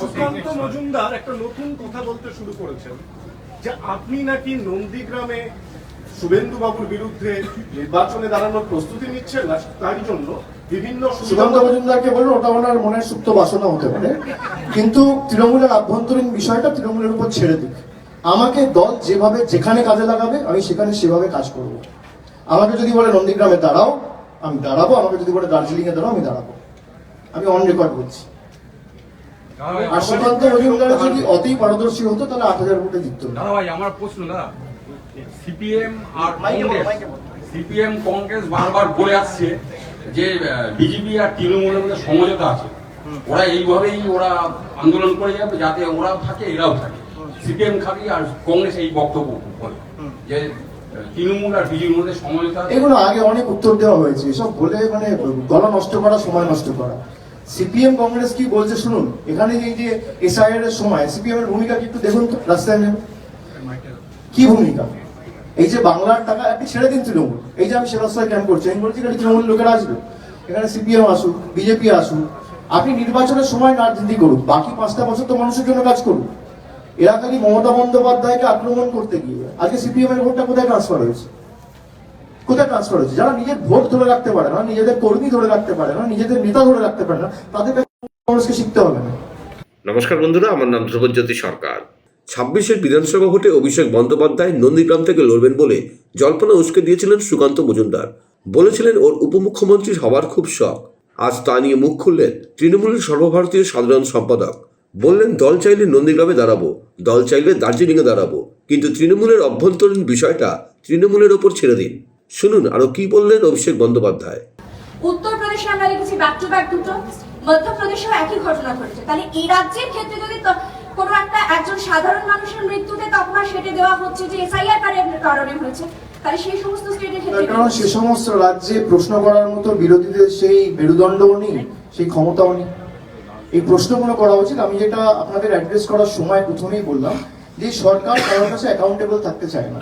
সুকান্ত মজুমদার একটা নতুন কথা বলতে শুরু করেছেন যে আপনি নাকি নন্দীগ্রামে শুভেন্দু বাবুর বিরুদ্ধে নির্বাচনে দাঁড়ানোর প্রস্তুতি নিচ্ছেন না তার জন্য বিভিন্ন সুকান্ত মজুমদারকে বলুন ওটা ওনার মনের সুপ্ত বাসনা হতে পারে। কিন্তু তৃণমূলের আভ্যন্তরীণ বিষয়টা তৃণমূলের উপর ছেড়ে দিক। আমাকে দল যেভাবে যেখানে কাজে লাগাবে আমি সেখানে সেভাবে কাজ করব। আমাকে যদি বলে নন্দীগ্রামে দাঁড়াও আমি দাঁড়াবো। আমাকে যদি বলে দার্জিলিং এ দাঁড়াও আমি দাঁড়াবো। আমি অন রেকর্ড বলছি। আর সুকান্ত মজুমদার যদি অতই পারদর্শী হতো তাহলে আট হাজার ভোটে জিততো। না দাদা ভাই আমার প্রশ্ন দাদা সিপিএম আর কংগ্রেস সিপিএম কংগ্রেস বারবার বলে আসছে যে বিজেপি আর তৃণমূলের মধ্যে সমঝোতা আছে। ওরা এইভাবেই ওরা আন্দোলন করে যাবে যাতে ওরা থাকে এরাও থাকে। সিপিএম খাবি আর কংগ্রেস এই বক্তব্য বলে। যে তৃণমূল আর বিজেপির মধ্যে সমঝোতা এগুলো আগে অনেক উত্তর দেওয়া হয়েছে। এসব বলে মানে গলা নষ্ট করা সময় নষ্ট করা। সিপিএম কংগ্রেস কি বলছে? শুনুন, এখানে এই যে এসআইআর এর সময়, সিপিএম এর ভূমিকা কি একটু দেখুন রাস্তায় নেমে। কি ভূমিকা? এই যে বাংলার টাকা আপনি ছেড়ে দিন তৃণমূল। এই যে আমি সে রাস্তায় ক্যাম্প করছি, আমি বলছি এখানে তৃণমূল লোকেরা আসবে। এখানে সিপিএম আসুক, বিজেপি আসুক, আপনি নির্বাচনের সময় রাজনীতি করুন, বাকি পাঁচটা বছর তো মানুষের জন্য কাজ করুন। এরা খালি মমতা বন্দ্যোপাধ্যায়কে আক্রমণ করতে গিয়ে, আজকে সিপিএম এর ভোটটা কোথায় ট্রান্সফার হয়েছে? কোথায় ট্রান্সফার হয়েছে যারা নিজের ভোট ধরে রাখতে পারে না, নিজেদের কর্মী ধরে রাখতে পারে না, নিজেদের নেতা ধরে রাখতে পারে না, তাদের কাছে শিখতে হবে না। নমস্কার বন্ধুরা, আমার নাম ধ্রুবজ্যোতি সরকার। ছাব্বিশের বিধানসভা ভোটে অভিষেক বন্দ্যোপাধ্যায় নন্দীগ্রাম থেকে লড়বেন বলে জল্পনা উস্কে দিয়েছিলেন সুকান্ত মজুমদার। বলেছিলেন, ওর উপমুখ্যমন্ত্রী হওয়ার খুব শখ। আজ তা নিয়ে মুখ খুললেন তৃণমূলের সর্বভারতীয় সাধারণ সম্পাদক। বললেন, দল চাইলে নন্দীগ্রামে দাঁড়াবো, দল চাইলে দার্জিলিংয়ে দাঁড়াবো। কিন্তু তৃণমূলের অভ্যন্তরীণ বিষয়টা তৃণমূলের ওপর ছেড়ে দিন। শুনুন আরও কি বললেন অভিষেক বন্দ্যোপাধ্যায়? উত্তরপ্রদেশে আমরা দেখেছি ব্যাক টু ব্যাক দুটো মধ্যপ্রদেশেও একই ঘটনা ঘটেছে। তাহলে এই রাজ্যের ক্ষেত্রে যদি কোনো একটা একজন সাধারণ মানুষের মৃত্যুতে তকমা সেটে দেওয়া হচ্ছে যে এসআইআর কারণে হয়েছে তাহলে সেই সমস্ত স্টেটের ক্ষেত্রে কারণ সে সমস্ত রাজ্যে প্রশ্ন করার মতো বিরোধীদের সেই মেরুদণ্ডও নেই সেই ক্ষমতাও নেই। এই প্রশ্নগুলো করা উচিত। আমি যেটা আপনাদের অ্যাড্রেস করার সময় প্রথমেই বললাম যে সরকার কারোর কাছে অ্যাকাউন্টেবল থাকতে চায় না।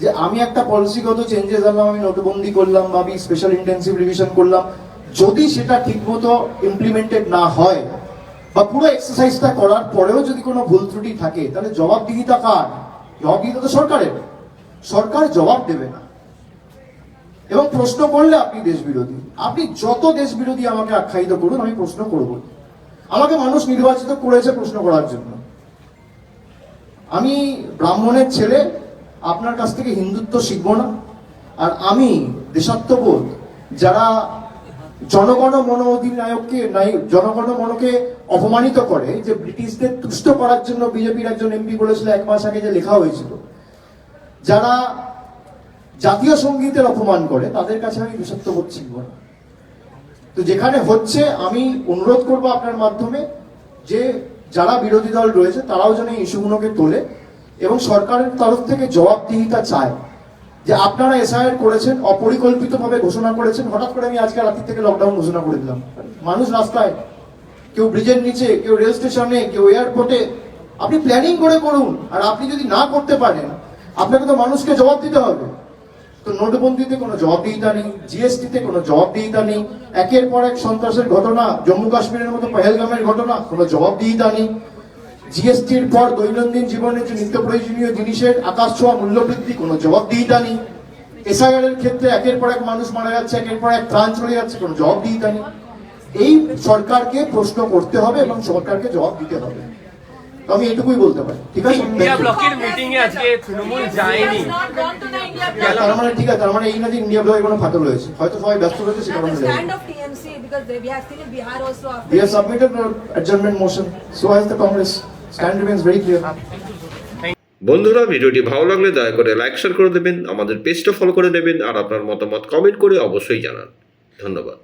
যে আমি একটা পলিসিগত চেঞ্জেস আনলাম আমি নোটবন্দি করলাম বা আমি স্পেশাল ইন্টেন্সিভ রিভিশন করলাম। যদি সেটা ঠিকমতো ইমপ্লিমেন্টেড না হয়, বা পুরো এক্সারসাইজটা করার পরেও যদি কোনো ভুল ত্রুটি থাকে, তাহলে জবাবদিহিতা কার? জবাবদিহিতা তো সরকারের। সরকার জবাব দেবে না। এবং প্রশ্ন করলে আপনি দেশ বিরোধী আপনি যত দেশ বিরোধী আমাকে আখ্যায়িত করুন, আমি প্রশ্ন করব। আমাকে মানুষ নির্বাচিত করেছে প্রশ্ন করার জন্য। আমি ব্রাহ্মণের ছেলে আপনার কাছ থেকে হিন্দুত্ব শিখব না। আর আমি দেশাত্মবোধ, যারা জনগণ মন অধিনায়ককে জনগণ মনকে অপমানিত করে, যে ব্রিটিশদের তুষ্ট করার জন্য বিজেপির একজন এমপি বলেছিল এক মাস আগে যে লেখা হয়েছিল, যারা জাতীয় সঙ্গীতের অপমান করে, তাদের কাছে আমি দেশাত্মবোধ শিখব না। তো যেখানে হচ্ছে, আমি অনুরোধ করব আপনার মাধ্যমে যে যারা বিরোধী দল রয়েছে, তারাও যেন এই ইস্যুগুলোকে তোলে। এবং সরকারের তরফ থেকে জবাবদিহিতা চায় যে আপনারা এসআইআর করেছেন, অপরিকল্পিতভাবে ঘোষণা করেছেন, হঠাৎ করে আমি আজকে রাত্রি থেকে লকডাউন ঘোষণা করে দিলাম। মানুষ রাস্তায়, কেউ ব্রিজের নিচে, কেউ রেল স্টেশনে কেউ এয়ারপোর্টে আপনি প্ল্যানিং করে করুন, আর আপনি যদি না করতে পারেন, আপনাকে তো মানুষকে জবাব দিতে হবে। তো নোটবন্দিতে কোনো জবাবদিহিতা নেই জিএসটিতে কোনো জবাবদিহিতা নেই, একের পর এক সন্ত্রাসের ঘটনা, জম্মু কাশ্মীরের মতো পহেলগামের ঘটনা, কোনো জবাবদিহিতা নেই। জিএসটির পর দৈনন্দিন জীবনে যে নিত্য প্রয়োজনীয় জিনিসের আকাশ ছোঁয়া মূল্যবৃদ্ধি কোনো জবাবদিহিতা নেই। এসআইআর এর ক্ষেত্রে একের পর এক মানুষ মারা যাচ্ছে একের পর এক ত্রাণ চলে যাচ্ছে কোনো জবাবদিহিতা নেই। এই সরকারকে প্রশ্ন করতে হবে এবং সরকারকে জবাব দিতে হবে। আমি এটুকুই বলতে পারি। ঠিক আছে? ইন্ডিয়া ব্লকের মিটিং এ আজকে তৃণমূল যায়নি। তার মানে ঠিক আছে তার মানে এই না যে ইন্ডিয়া ব্লকে কোনো ফাটল রয়েছে। হয়তো সবাই ব্যস্ত রয়েছে সে কারণে We have submitted an adjournment motion. So has the Congress. Remains very clear বন্ধুরা, ভিডিওটি ভালো লাগলে দয়া করে লাইক, শেয়ার করে দেবেন, আমাদের পেজটা ফলো করে দেবেন, আর আপনার মতামত কমেন্ট করে অবশ্যই জানান। ধন্যবাদ।